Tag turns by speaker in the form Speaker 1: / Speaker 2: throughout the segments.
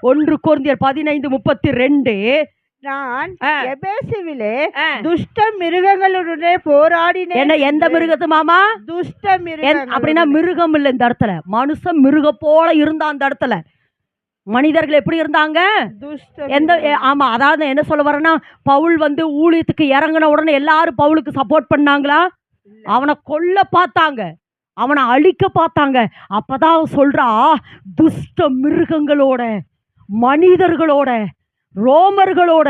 Speaker 1: ஒன்று கோர்ந்தியர் பதினைந்து முப்பத்தி ரெண்டு.
Speaker 2: நான். எபேசுவிலே துஷ்ட மிருகங்களுடனே போராடினேன்.
Speaker 1: என்ன எந்த மிருகத்து மாமா?
Speaker 2: துஷ்ட மிருகங்கள்
Speaker 1: அப்படின்னா மிருகம் இல்லை இந்த இடத்துல. மனுஷன் மிருகம் போல இருந்தா அந்த இடத்துல. மனிதர்கள் எப்படி இருந்தாங்க? எந்த ஆமா அதாவது என்ன சொல்ல வரேன்னா பவுல் வந்து ஊழியத்துக்கு இறங்கின உடனே எல்லாரும் பவுலுக்கு சப்போர்ட் பண்ணாங்களா? அவனை கொல்ல பார்த்தாங்க. அவனை அழிக்க பார்த்தாங்க. அப்பதான் அவன் சொல்றா துஷ்ட மிருகங்களோட மனிதர்களோட ரோமர்களோட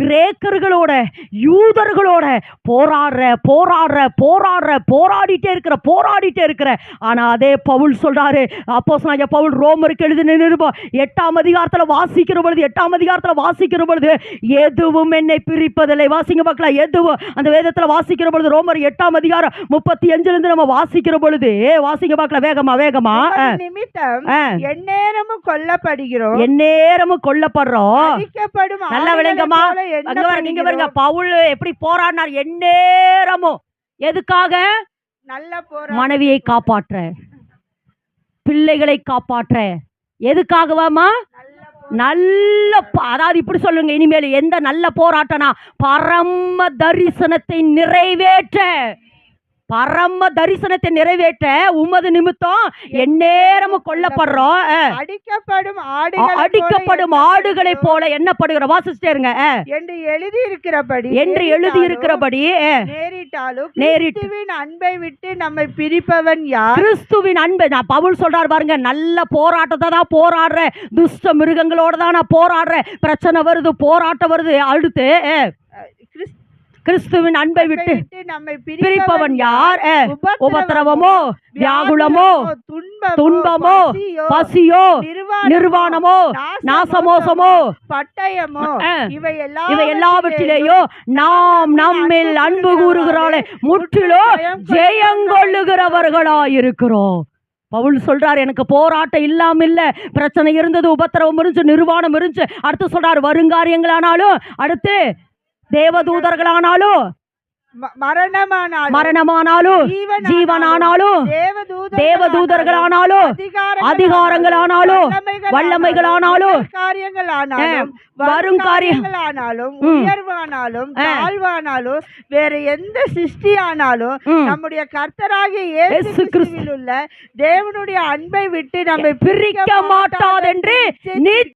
Speaker 1: கிரேக்கர்களோட யூதர்களோட போராடுற போராடுற போராடுற போராடிட்டே இருக்கிற போராடிட்டே இருக்கிற. ஆனா அதே பவுல் சொல்றாரு அப்போ பவுல் ரோமருக்கு எழுதி நிருபம் எட்டாம் அதிகாரத்துல வாசிக்கிற பொழுது எட்டாம் அதிகாரத்துல வாசிக்கிற பொழுது எதுவும் என்னை பிரிப்பதில்லை. வாசிங்க பார்க்கலாம் எதுவும். அந்த வேதத்துல வாசிக்கிற பொழுது ரோமர் எட்டாம் அதிகாரம் முப்பத்தி அஞ்சுல இருந்து நம்ம வாசிக்கிற பொழுது வாசிங்க பார்க்கலாம் வேகமா வேகமா.
Speaker 2: நிமித்தம். எந்நேரமும் கொல்லப்படுகிறோம்.
Speaker 1: எந்நேரமும் கொல்லப்படுறோம்.
Speaker 2: அழிக்கப்படும்
Speaker 1: நல்லா விளங்கம்மா. அங்க பாருங்க இங்க பாருங்க. பவுல் எப்படி போராடினார்? எந்நேரமும் எதுக்காக?
Speaker 2: நல்ல
Speaker 1: மனைவியை காப்பாற்ற. பிள்ளைகளை காப்பாற்ற. எதுக்காகவாமா நல்ல அதாவது இப்படி சொல்லுங்க. இனிமேல் எந்த நல்ல போராட்டனா? பரம தரிசனத்தை நிறைவேற்ற. பரம தரிசனத்தை நிறைவேற்ற உமது நிமித்தம் எந்நேரமும் கொல்லப்படுறோம்.
Speaker 2: அடிக்கப்படும்
Speaker 1: அடிக்கப்படும் ஆடுகளை போல எண்ணப்படுகிற வாசிச்சிட்டே இருங்க.
Speaker 2: என்று எழுதி இருக்கிறபடி
Speaker 1: என்று எழுதி இருக்கிறபடி
Speaker 2: நேரிட்டாலும்
Speaker 1: நேரிட்டு.
Speaker 2: கிறிஸ்துவின் அன்பை விட்டு நம்மை பிரிப்பவன் யார்?
Speaker 1: கிறிஸ்துவின் அன்பு நான் பவுல் சொல்றார் பாருங்க நல்ல போராட்டத்தை தான் போராடுறேன். துஷ்ட மிருகங்களோட தான் நான் போராடுறேன். பிரச்சனை வருது போராட்டம் வருது அடுத்து கிறிஸ்துவின் அன்பை விட்டு
Speaker 2: நம்மை
Speaker 1: பிரிப்பவன் யார்?
Speaker 2: உபத்திரவமோ,
Speaker 1: வியாகுலமோ
Speaker 2: துன்பமோ பசியோ, நிர்வாணமோ,
Speaker 1: நாசமோசமோ
Speaker 2: பட்டயமோ இவை
Speaker 1: எல்லாவற்றிலேயோ நாம் நம்மில் அன்பு கூறுகிறாளே. முற்றிலோ ஜெயங்கொள்ளுகிறவர்களாயிருக்கிறோம். பவுல் சொல்றார் எனக்கு போராட்டம் இல்லாம இல்ல. பிரச்சனை இருந்தது உபத்திரவம் இருந்துச்சு நிர்வாணம் இருந்துச்சு. அடுத்து சொல்றார் வருங்காரியங்களானாலும் அடுத்து தேவதூதர்களானாலும்
Speaker 2: ம- மரணமானாலும்
Speaker 1: ஜீவனானாலும்
Speaker 2: தேவதூதர்களானாலும்,
Speaker 1: அதிகாரங்களானாலும் வல்லமைகளானாலும் வரும்
Speaker 2: காரியங்களானாலும். உயர்வானாலும். தாழ்வானாலும் வேற எந்த சிருஷ்டியானாலும். நம்முடைய கர்த்தராகிய
Speaker 1: இயேசு
Speaker 2: இயேசு
Speaker 1: கிறிஸ்து-
Speaker 2: கிறிஸ்துவில் உள்ள தேவனுடைய அன்பை விட்டு நம்மை
Speaker 1: பிரிக்க
Speaker 2: மாட்டாதென்று
Speaker 1: நிச்சயம்